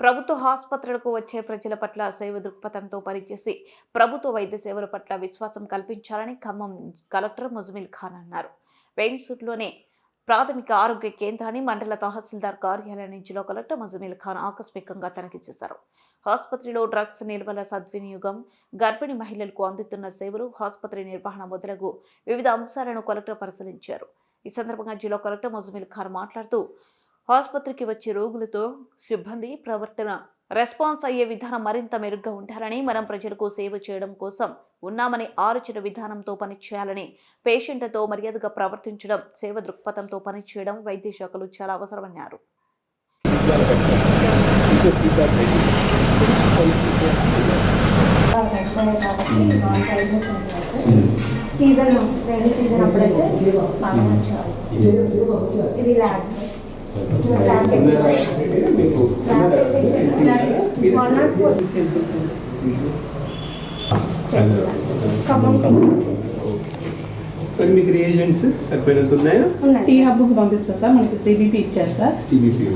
ప్రభుత్వ ఆసుపత్రులకు వచ్చే ప్రజల పట్ల సేవ దృక్పథంతో పనిచేసి ప్రభుత్వ వైద్య సేవల పట్ల విశ్వాసం కల్పించాలని ఖమ్మం కలెక్టర్ ముజమిల్ ఖాన్ అన్నారు. వెయిన్సూట్లోనే ప్రాథమిక ఆరోగ్య కేంద్రాన్ని మండల తహసీల్దార్ కార్యాలయం నుంచి కలెక్టర్ ముజమిల్ ఖాన్ ఆకస్మికంగా తనిఖీ చేశారు. ఆసుపత్రిలో డ్రగ్స్ నిల్వల సద్వినియోగం గర్భిణీ మహిళలకు అందుతున్న సేవలు ఆసుపత్రి నిర్వహణ మొదలగు వివిధ అంశాలను కలెక్టర్ పరిశీలించారు. ఈ సందర్భంగా జిల్లా కలెక్టర్ ముజమిల్ ఖాన్ మాట్లాడుతూ ఆసుపత్రికి వచ్చే రోగులతో సిబ్బంది ప్రవర్తన రెస్పాన్స్ అయ్యే విధానం మరింత మెరుగ్గా ఉండాలని మనం ప్రజలకు సేవ చేయడం కోసం ఉన్నామని ఆలోచన విధానంతో పనిచేయాలని పేషెంట్లతో మర్యాదగా ప్రవర్తించడం సేవ దృక్పథంతో పనిచేయడం వైద్య శాఖలు చాలా అవసరమన్నారు. సీజన్ సీజన్ అప్పుడైతే బాగా ఇది ల్యాబ్స్ వన్ ఖమ్మం మరి మీకు రియేజెంట్స్ సరిపోయినంత ఉన్నాయా? ఉన్నాయి టీ హబ్కి పంపిస్తారు సార్ మనకి సిబిపి ఇచ్చారు సార్ సిబిపి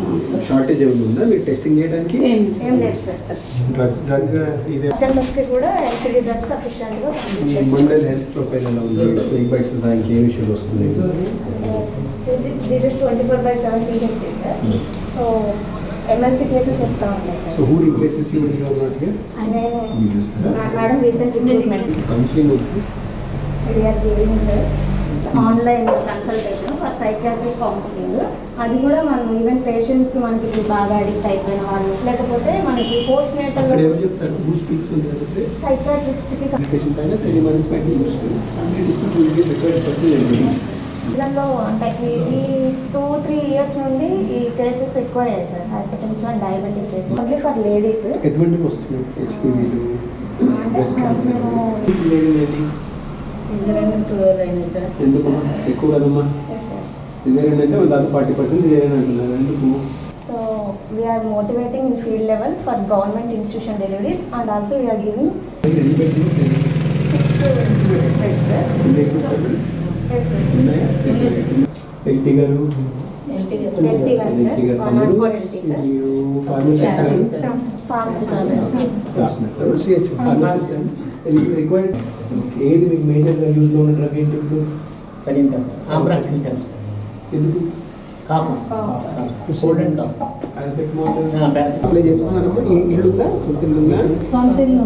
షార్టేజ్ ఏమైనా ఉందా? మీరు టెస్టింగ్ చేయడానికి? ఏం ఏం లేదు సార్ డ్రగ్ డ్రగ్ ఇదే. కూడా ఎల్సిడి డ్రగ్స్ సఫిషియెంట్గా మీ మండల్ హెల్త్ ప్రొఫైల్ ఎలా ఉంది ఎగ్ బైట్స్ దానికి ఏం ఇష్యూస్ వస్తుంది? This is twenty four by seven THC sir so MLC cases వస్తూ so sir who replaces you not అనే మేడం రీసెంట్ రిక్రూట్మెంట్ కౌన్సిలింగ్ వచ్చి? Are giving sir online consultation for psychiatric counselling అది కూడా మనం even patients మనకి బాగా addict అయిపోయిన వాళ్ళు. లేకపోతే మనకి పోస్ట్ నేటల్ సైకాట్రిస్ట్కి దానిలో అంటే ఈ టూ త్రీ ఇయర్స్ నుండి ఈ కేసెస్ ఎక్కువ అయ్యాయి sir hypertension diabetic cases only for ladies ఎటువంటి వస్తున్నాయి హెచ్పివీలు బ్రెస్ట్ క్యాన్సర్ సిజరన్ టూర్ అయినాయి సార్ ఎందుకు ఎక్కువ కదమ్మా సిజేరియన్ అంటే దాదాపు ఫార్టీ పర్సెంట్ సిజేరియన్ అంటున్నారు ఎందుకు so we are motivating in field level for government institution deliveries and also we are giving LT గారు ఎల్టీ ఎల్టీ రిక్వైర్డ్ ఏది మీకు మేజర్గా యూజ్లో ఉన్న డ్రగ్ ఏంటి ఇప్పుడు? పదింటా సార్. ఆంబ్రాక్సిల్ సార్ సార్ ఎందుకు? Cough cold and cough paracetamol apply చేసుకున్నారమ్మా ఈ ఇల్లు ఉందా సొంత ఇల్లు ఉందా? సొంత ఇల్లు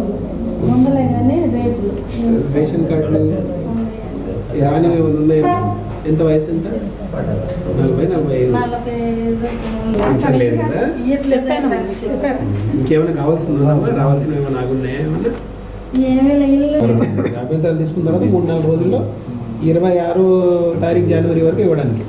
ముందలే కానీ రేపు. రేషన్ కార్డులు. యాని ఏమైనా ఉన్నాయా? ఎంత వయసు ఎంత? నలభై నలభై ఐదు. లేదు కదా ఇంకేమైనా కావాల్సిన ఉందా రావాల్సినవి ఏమైనా ఆగున్నాయా? ఏమన్నా? జాబితా తీసుకున్న తర్వాత మూడు నాలుగు రోజుల్లో ఇరవై ఆరో తారీఖు జనవరి వరకు ఇవ్వడానికి.